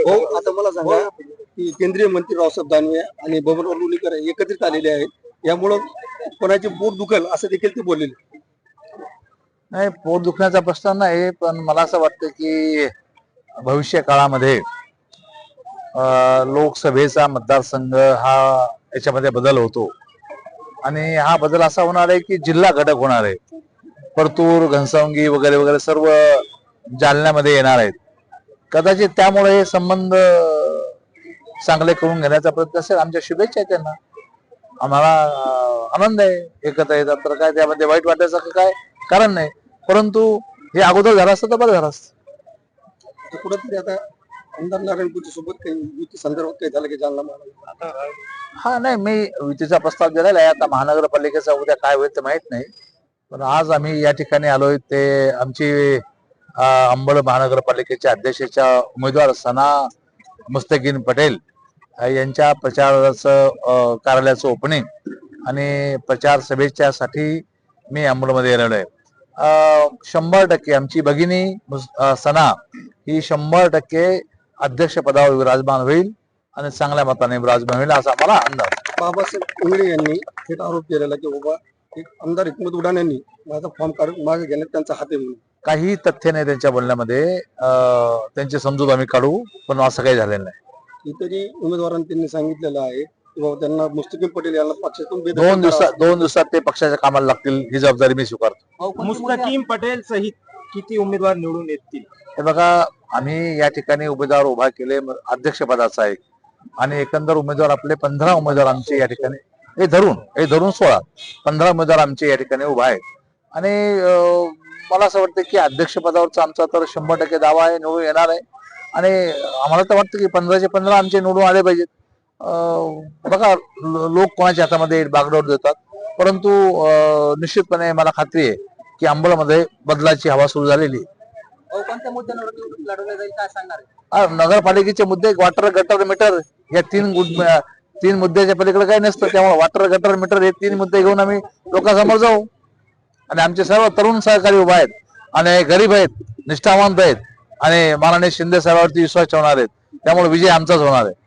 हो आता मला सांगा की केंद्रीय मंत्री रावसाहेब दानवे आणि बबनराव लोणीकर एकत्रित आलेले आहेत. यामुळं कोणाचे पोट दुखल असं देखील ते बोललेले नाही पोट दुखण्याचा प्रश्न नाही पण मला असं वाटतं की भविष्य काळामध्ये लोकसभेचा मतदारसंघ हा याच्यामध्ये बदल होतो. आणि हा बदल असा होणार आहे की जिल्हा घटक होणार आहे. परतूर घनसावंगी वगैरे वगैरे सर्व जालन्यामध्ये येणार आहेत. कदाचित त्यामुळे हे संबंध चांगले करून घेण्याचा प्रयत्न असेल. आमच्या शुभेच्छा आहेत त्यांना. आम्हाला आनंद आहे एकत्र येतात. तर काय त्यामध्ये वाईट वाटायचं काय कारण नाही. परंतु हे अगोदर झालं असतं तर बरं झालं असतं. तर कुठंतरी आता आमदार नारायणपूरच्या सोबत काही युती संदर्भात काही झालं की जालना महानगर हा नाही मी युतीचा प्रस्ताव दिलेला आहे. आता महानगरपालिकेचा उद्या काय होईल ते माहीत नाही. पण आज आम्ही या ठिकाणी आलोय. ते आमची अंबड महानगरपालिकेच्या अध्यक्षाच्या उमेदवार सना मुस्तकीन पटेल यांच्या प्रचाराचं कार्यालयाचं ओपनिंग आणि प्रचार सभेच्यासाठी मी अंबडमध्ये येणार आहे. अं, शंभर टक्के आमची भगिनी सना ही शंभर टक्के अध्यक्ष पदावर विराजमान होईल आणि चांगल्या मताने विराजमान होईल असा मला अंदाज बाबासाहेब इंगळे यांनी थेट आरोप केलेला की बाबा आमदार हिकमत उडान यांनी माझा फॉर्म काढून मागे घेण्यात त्यांचा हात आहे म्हणून. काही तथ्य नाही त्यांच्या बोलण्यामध्ये. त्यांची समजूत आम्ही काढू पण असं काही झालेलं नाही. इतरही उमेदवारांनी त्यांनी सांगितलेलं आहे त्यांना मुस्तकीम पटेल यांना पक्षातून दोन दिवसात. दोन दिवसात ते पक्षाच्या कामाला लागतील ही जबाबदारी मी स्वीकारतो. मुस्तकीम पटेल सहित किती उमेदवार निवडून येतील? हे बघा आम्ही या ठिकाणी उमेदवार उभा केले अध्यक्षपदाचा एक. आणि एकंदर उमेदवार आपले पंधरा उमेदवार आमचे या ठिकाणी हे धरून हे धरून सोळा पंधरा उमेदवार आमचे या ठिकाणी उभा आहेत. आणि मला असं वाटतं की अध्यक्षपदावरचा आमचा तर शंभर टक्के दावा आहे निवडून येणार आहे. आणि आम्हाला तर वाटतं की पंधराचे पंधरा आमचे निवडून आले पाहिजेत. बघा लोक कोणाच्या हातामध्ये बागडोर देतात. परंतु निश्चितपणे मला खात्री आहे की अंबळमध्ये बदलाची हवा सुरू झालेली आहे. कोणत्या मुद्द्यांवर निवडणूक लढवल्या जाईल काय सांगणार आ, नगरपालिकेचे मुद्दे वॉटर गटर मीटर या तीन तीन मुद्द्याच्या पलीकडे काही नसतं. त्यामुळे वॉटर गटर मीटर हे तीन मुद्दे घेऊन आम्ही लोकांसमोर जाऊ. आणि आमचे सर्व तरुण सहकारी उभा आहेत. आणि गरीब आहेत निष्ठावंत आहेत. आणि माननीय शिंदे साहेबांवरती विश्वास ठेवणार आहेत. त्यामुळे विजय आमचाच होणार आहे.